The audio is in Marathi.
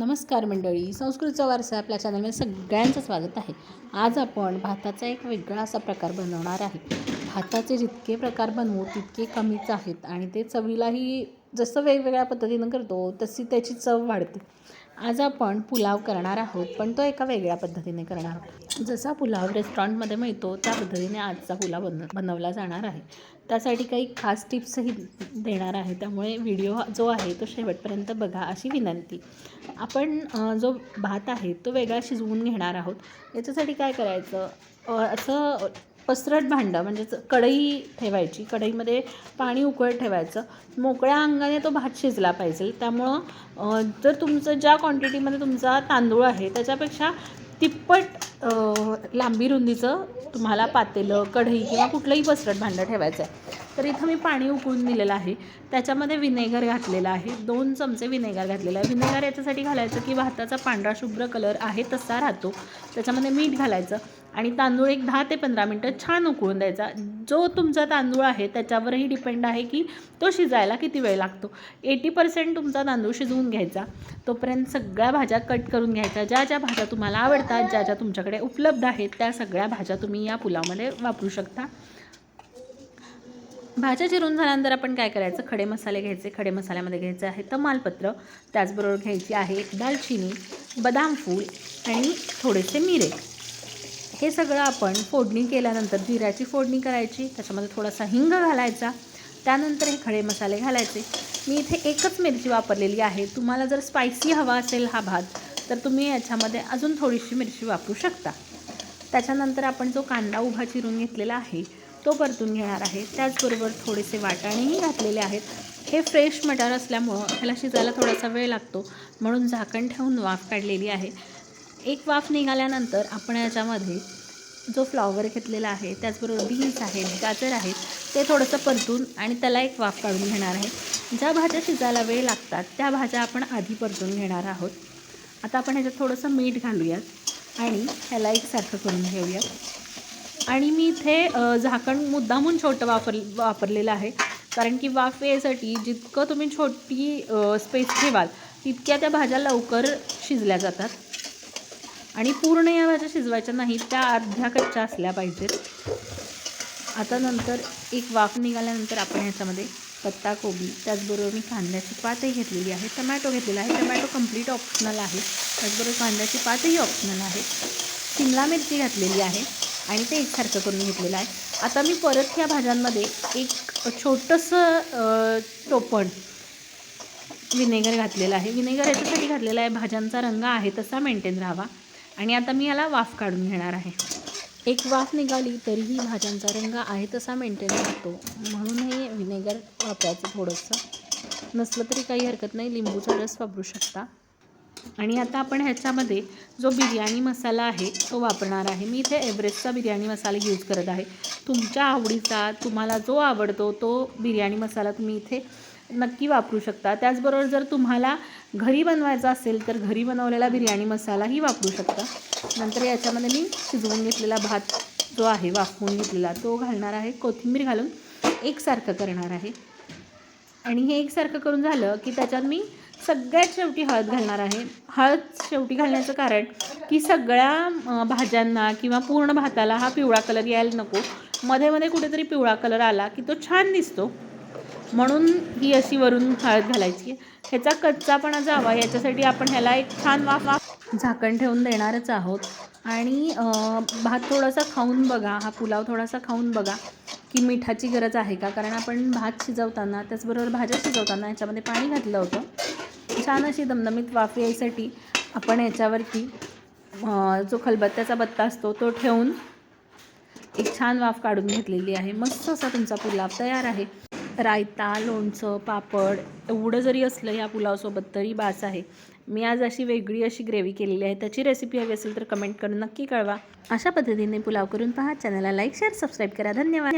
नमस्कार मंडळी संस्कृतचा वारसा आपल्या चॅनलमध्ये सगळ्यांचं स्वागत आहे. आज आपण भाताचा एक वेगळा असा प्रकार बनवणार आहे. भाताचे जितके प्रकार बनवू तितके कमीच आहेत आणि ते चवीलाही जसं वेगवेगळ्या पद्धतीनं करतो तशी त्याची चव वाढते. आज आपण पुलाव करणार आहोत पण तो एका वेगळ्या पद्धतीने करणार आहोत. जसा पुलाव रेस्टॉरंटमध्ये मिळतो त्या पद्धतीने आजचा पुलाव बन बनवला जाणार आहे. त्यासाठी काही खास टिप्सही देणार आहे. त्यामुळे व्हिडिओ जो आहे तो शेवटपर्यंत बघा अशी विनंती. आपण जो भात आहे तो वेगळा शिजवून घेणार आहोत. याच्यासाठी काय करायचं? असं पसरट भांडं म्हणजेच कढई ठेवायची कढईमध्ये पाणी उकळत ठेवायचं. मोकळ्या अंगाने तो भात शिजला पाहिजे. त्यामुळं जर तुमचं ज्या क्वांटिटीमध्ये तुमचा तांदूळ आहे त्याच्यापेक्षा तिप्पट लांबी रुंदीचं तुम्हाला पातेलं कढई किंवा कुठलंही पसरट भांडं ठेवायचं आहे तर इथं मी पाणी उकळून दिलेलं आहे. त्याच्यामध्ये विनेगर घातलेलं आहे. दोन चमचे विनेगर घातलेलं आहे. विनेगर याच्यासाठी घालायचं की भाताचा पांढरा शुभ्र कलर आहे तसा राहतो. त्याच्यामध्ये मीठ घालायचं. आणि तांदूळ एक दहा ते पंधरा मिनटं छान उकळून द्यायचा. जो तुमचा तांदूळ आहे त्याच्यावरही डिपेंड आहे की तो शिजायला किती वेळ लागतो. एटी पर्सेंट तुमचा तांदूळ शिजवून घ्यायचा. तोपर्यंत सगळ्या भाज्या कट करून घ्यायच्या. ज्या ज्या भाज्या तुम्हाला आवडतात ज्या ज्या तुमच्याकडे उपलब्ध आहेत त्या सगळ्या भाज्या तुम्ही या पुलावमध्ये वापरू शकता. भाज्या चिरून झाल्यानंतर आपण काय करायचं? खडे मसाले घ्यायचे. खडे मसाल्यामध्ये घ्यायचे आहे तमालपत्र. त्याचबरोबर घ्यायची आहे दालचिनी बदाम फूल आणि थोडेसे मिरे. हे सगळं आपण फोडणी केल्यानंतर जिऱ्याची फोडणी करायची त्याच्यामध्ये थोडासा हिंग घालायचा त्यानंतर हे खडे मसाले घालायचे. मी इथे एकच मिरची वापरलेली आहे. तुम्हाला जर स्पायसी हवा असेल हा भात तर तुम्ही याच्यामध्ये अजून थोडीशी मिरची वापरू शकता. त्याच्यानंतर आपण जो कांदा उभा चिरून घेतलेला आहे तो परतून घेणार आहे. त्याचबरोबर थोडेसे वाटाणेही घातलेले आहेत. हे फ्रेश मटार असल्यामुळं ह्याला शिजायला थोडासा वेळ लागतो. म्हणून झाकण ठेवून वाफ काढलेली आहे. एक वाफ निघाल्यानंतर आपण याच्यामध्ये जो फ्लॉवर घेतलेला आहे त्याचबरोबर बीन्स आहेत गाजर आहेत ते थोडंसं परतून आणि त्याला एक वाफ काढून घेणार आहे. ज्या भाज्या शिजायला वेळ लागतात त्या भाज्या आपण आधी परतून घेणार आहोत. आता आपण ह्याच्यात थोडंसं मीठ घालूयात आणि ह्याला एकसारखं करून घेऊयात. आणि मी इथे झाकण मुद्दामून छोटं वापर वापरलेलं आहे. कारण की वाफ यासाठी जितकं तुम्ही छोटी स्पेस ठेवाल तितक्या त्या भाज्या लवकर शिजल्या जातात. आणि पूर्ण या भाज्या शिजवायच्या नाहीत त्या अर्ध्या कच्च्या असल्या पाहिजेत. आता नंतर एक वाफ निघाल्यानंतर आपण ह्याच्यामध्ये पत्ता कोबी त्याचबरोबर मी कांद्याची पातही घेतलेली आहे टमॅटो घेतलेला आहे. टमॅटो कंप्लीट ऑप्शनल आहे. त्याचबरोबर कांद्याची पातही ऑप्शनल आहे. शिमला मिरची घातलेली आहे आणि ते एकसारखं करून घेतलेलं आहे. आता मी परत ह्या भाज्यांमध्ये एक छोटंसं टोपण विनेगर घातलेलं आहे. विनेगर याच्यासाठी घातलेलं आहे. भाज्यांचा रंग आहे तसा मेंटेन राहावा. आणि आता मी याला वाफ काढून घेणार आहे. एक वाफ निघाली तरीही भाज्यांचा रंग आहे तसा मेंटेन राहतो म्हणून हे विनेगर वापरायचं थोडंसं. नसलं तरी काही हरकत नाही लिंबूचा रस वापरू शकता. आणि आता आपण ह्याच्यामध्ये जो बिर्याणी मसाला आहे तो वापरणार आहे. मी इथे एव्हरेस्टचा बिर्याणी मसाला यूज करत आहे. तुमच्या आवडीचा तुम्हाला जो आवडतो तो बिर्याणी मसाला तुम्ही इथे नक्की वापरू शकता. त्याचबरोबर जर तुम्हाला घरी बनवायचा असेल तर घरी बनवलेला बिर्याणी मसालाही वापरू शकता. नंतर याच्यामध्ये मी शिजवून घेतलेला भात जो आहे वाफवून घेतलेला तो घालणार आहे. कोथिंबीर घालून एकसारखं करणार आहे. आणि हे एकसारखं करून झालं की त्याच्यात मी सगळ्यात शेवटी हळद घालणार आहे. हळद शेवटी घालण्याचं कारण की सगळ्या भाज्यांना किंवा पूर्ण भाताला हा पिवळा कलर यायला नको. मध्ये मध्ये कुठेतरी पिवळा कलर आला की तो छान दिसतो. म्हणून ही अशी वरून हळद घालायची. ह्याचा कच्चापणा जावा याच्यासाठी आपण ह्याला एक छान वाफ वाफ झाकण ठेवून देणारच आहोत. आणि भात थोडासा खाऊन बघा हा पुलाव थोडासा खाऊन बघा की मिठाची गरज आहे का? कारण आपण भात शिजवताना त्याचबरोबर भाज्या शिजवताना याच्यामध्ये पाणी घातलं होतं. छान अशी दमदमीत वाफ यायसाठी आपण याच्यावरती जो खलबत्त्याचा बत्ता असतो तो ठेवून एक छान वाफ काढून घेतलेली आहे. मस्त असा तुमचा पुलाव तयार आहे. रायता लोणचं पापड एवढं जरी असलं या पुलावसोबत तरी बास आहे. मी आज अशी वेगळी अशी ग्रेव्ही केलेली आहे. त्याची रेसिपी हवी असेल तर कमेंट करून नक्की कळवा. अशा पद्धतीने पुलाव करून पहा. चॅनलला लाईक शेअर सबस्क्राईब करा. धन्यवाद.